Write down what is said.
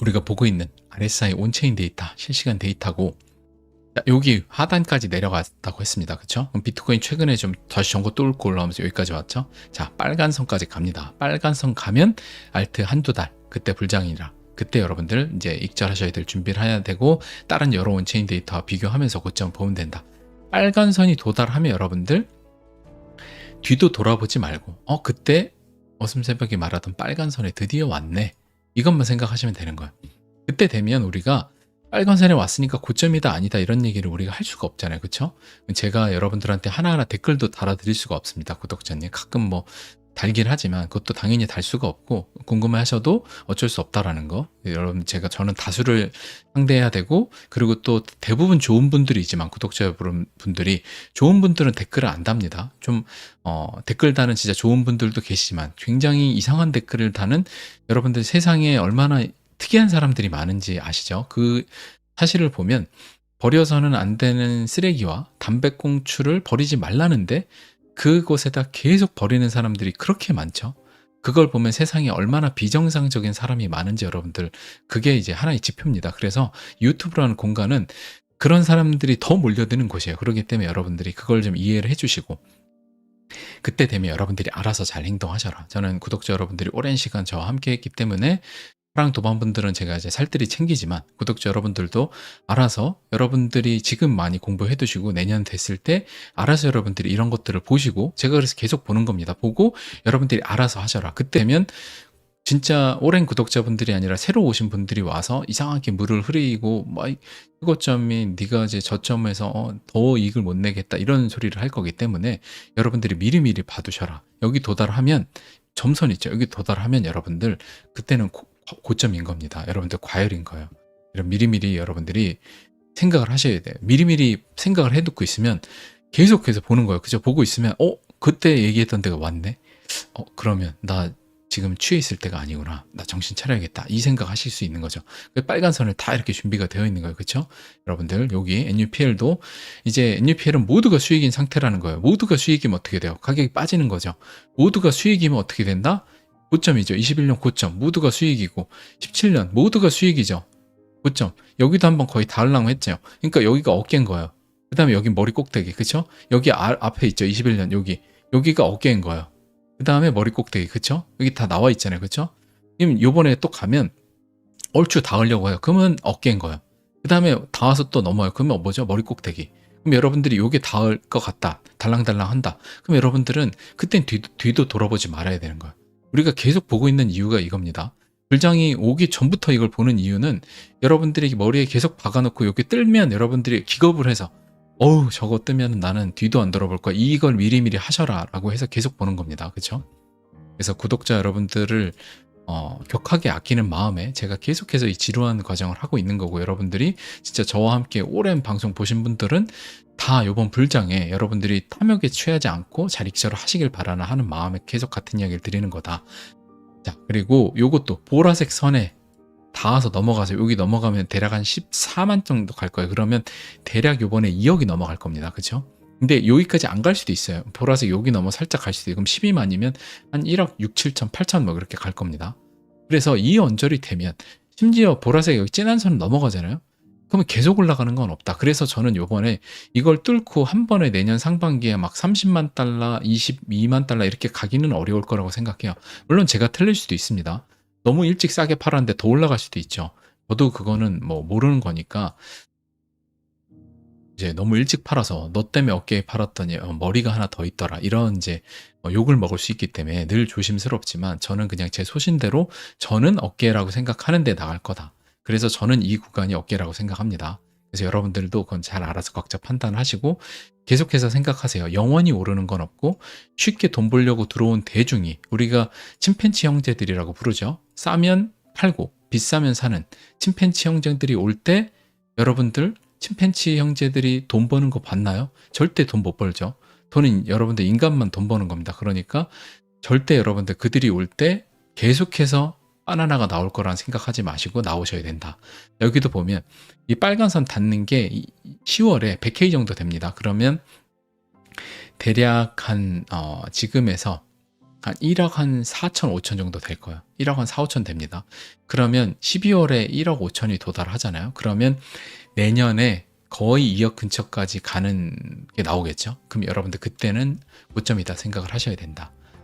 우리가 보고 있는 RSI 온체인 데이터, 실시간 데이터고 자, 여기 하단까지 내려갔다고 했습니다. 그쵸? 그럼 비트코인 최근에 좀 다시 전고 뚫고 올라오면서 여기까지 왔죠? 자, 빨간 선까지 갑니다. 빨간 선 가면 알트 한두 달, 그때 불장이라. 그때 여러분들 이제 익절하셔야 될 준비를 해야 되고 다른 여러 온체인 데이터와 비교하면서 고점 보면 된다. 빨간 선이 도달하면 여러분들 뒤도 돌아보지 말고 어 그때 어슴새벽에 말하던 빨간 선에 드디어 왔네. 이것만 생각하시면 되는 거예요. 그때 되면 우리가 빨간 선에 왔으니까 고점이다 아니다 이런 얘기를 우리가 할 수가 없잖아요. 그쵸? 제가 여러분들한테 하나하나 댓글도 달아드릴 수가 없습니다. 구독자님. 가끔 뭐 달긴 하지만 그것도 당연히 달 수가 없고 궁금해 하셔도 어쩔 수 없다라는 거. 여러분 제가 저는 다수를 상대해야 되고 그리고 또 대부분 좋은 분들이지만 구독자 여러분들이 좋은 분들은 댓글을 안 답니다. 좀 어, 댓글 다는 진짜 좋은 분들도 계시지만 굉장히 이상한 댓글을 다는 여러분들 세상에 얼마나 특이한 사람들이 많은지 아시죠? 그 사실을 보면 버려서는 안 되는 쓰레기와 담배꽁초를 버리지 말라는데 그곳에다 계속 버리는 사람들이 그렇게 많죠. 그걸 보면 세상에 얼마나 비정상적인 사람이 많은지 여러분들 그게 이제 하나의 지표입니다. 그래서 유튜브라는 공간은 그런 사람들이 더 몰려드는 곳이에요. 그렇기 때문에 여러분들이 그걸 좀 이해를 해주시고 그때 되면 여러분들이 알아서 잘 행동하셔라. 저는 구독자 여러분들이 오랜 시간 저와 함께 했기 때문에 사랑 도반분들은 제가 이제 살뜰히 챙기지만 구독자 여러분들도 알아서 여러분들이 지금 많이 공부해 두시고 내년 됐을 때 알아서 여러분들이 이런 것들을 보시고 제가 그래서 계속 보는 겁니다. 보고 여러분들이 알아서 하셔라. 그때면 진짜 오랜 구독자분들이 아니라 새로 오신 분들이 와서 이상하게 물을 흐리고 뭐 이것점이 네가 이제 저점에서 어, 더 이익을 못 내겠다 이런 소리를 할 거기 때문에 여러분들이 미리미리 봐두셔라. 여기 도달하면 점선 있죠. 여기 도달하면 여러분들 그때는 고, 고점인 겁니다. 여러분들 과열인 거예요. 이런 미리미리 여러분들이 생각을 하셔야 돼요. 미리미리 생각을 해두고 있으면 계속해서 보는 거예요. 그죠? 보고 있으면 어 그때 얘기했던 데가 왔네. 어 그러면 나 지금 취해 있을 때가 아니구나. 나 정신 차려야겠다. 이 생각 하실 수 있는 거죠. 그 빨간 선을 다 이렇게 준비가 되어 있는 거예요. 그렇죠? 여러분들 여기 NUPL도 이제 NUPL은 모두가 수익인 상태라는 거예요. 모두가 수익이면 어떻게 돼요? 가격이 빠지는 거죠. 모두가 수익이면 어떻게 된다? 고점이죠. 21년 고점. 모두가 수익이고 17년 모두가 수익이죠. 고점. 여기도 한번 거의 닿으려고 했죠. 그러니까 여기가 어깨인 거예요. 그 다음에 여기 머리 꼭대기. 그쵸? 여기 아, 앞에 있죠. 21년 여기. 여기가 어깨인 거예요. 그 다음에 머리 꼭대기. 그쵸? 여기 다 나와 있잖아요. 그쵸? 그럼 요번에 또 가면 얼추 닿으려고 해요. 그러면 어깨인 거예요. 그 다음에 닿아서 또 넘어요. 그러면 뭐죠? 머리 꼭대기. 그럼 여러분들이 요게 닿을 것 같다. 달랑달랑 한다. 그럼 여러분들은 그땐 뒤, 뒤도 돌아보지 말아야 되는 거예요. 우리가 계속 보고 있는 이유가 이겁니다. 불장이 오기 전부터 이걸 보는 이유는 여러분들이 머리에 계속 박아놓고 여기 뜰면 여러분들이 기겁을 해서 어우 저거 뜨면 나는 뒤도 안 돌아볼 거야. 이걸 미리미리 하셔라 라고 해서 계속 보는 겁니다. 그쵸? 그래서 구독자 여러분들을 어, 격하게 아끼는 마음에 제가 계속해서 이 지루한 과정을 하고 있는 거고 여러분들이 진짜 저와 함께 오랜 방송 보신 분들은 다 이번 불장에 여러분들이 탐욕에 취하지 않고 잘 익절을 하시길 바라나 하는 마음에 계속 같은 이야기를 드리는 거다. 자 그리고 요것도 보라색 선에 닿아서 넘어가서 여기 넘어가면 대략 한 14만 정도 갈 거예요. 그러면 대략 요번에 2억이 넘어갈 겁니다. 그쵸? 근데 여기까지 안 갈 수도 있어요. 보라색 여기 넘어 살짝 갈 수도 있고 그럼 12만이면 한 1억 6, 7천, 8천 뭐 그렇게 갈 겁니다. 그래서 이 언저리 되면 심지어 보라색 여기 진한 선 넘어가잖아요. 그러면 계속 올라가는 건 없다. 그래서 저는 요번에 이걸 뚫고 한 번에 내년 상반기에 막 30만 달러, 22만 달러 이렇게 가기는 어려울 거라고 생각해요. 물론 제가 틀릴 수도 있습니다. 너무 일찍 싸게 팔았는데 더 올라갈 수도 있죠. 저도 그거는 뭐 모르는 거니까 이제 너무 일찍 팔아서 너 때문에 어깨에 팔았더니 어, 머리가 하나 더 있더라. 이런 이제 어, 욕을 먹을 수 있기 때문에 늘 조심스럽지만 저는 그냥 제 소신대로 저는 어깨라고 생각하는데 나갈 거다. 그래서 저는 이 구간이 어깨라고 생각합니다. 그래서 여러분들도 그건 잘 알아서 각자 판단하시고 계속해서 생각하세요. 영원히 오르는 건 없고 쉽게 돈 벌려고 들어온 대중이 우리가 침팬치 형제들이라고 부르죠. 싸면 팔고 비싸면 사는 침팬치 형제들이 올 때 여러분들 침팬치 형제들이 돈 버는 거 봤나요? 절대 돈 못 벌죠. 돈은 여러분들 인간만 돈 버는 겁니다. 그러니까 절대 여러분들 그들이 올 때 계속해서 바나나가 나올 거란 생각하지 마시고 나오셔야 된다. 여기도 보면 이 빨간 선 닿는 게 10월에 100K 정도 됩니다. 그러면 대략 한 어, 지금에서 한 1억 한 4천, 5천 정도 될 거예요. 1억 한 4, 5천 됩니다. 그러면 12월에 1억 5천이 도달하잖아요. 그러면 내년에 거의 2억 근처까지 가는 게 나오겠죠. 그럼 여러분들 그때는 고점이다 생각을 하셔야 된다.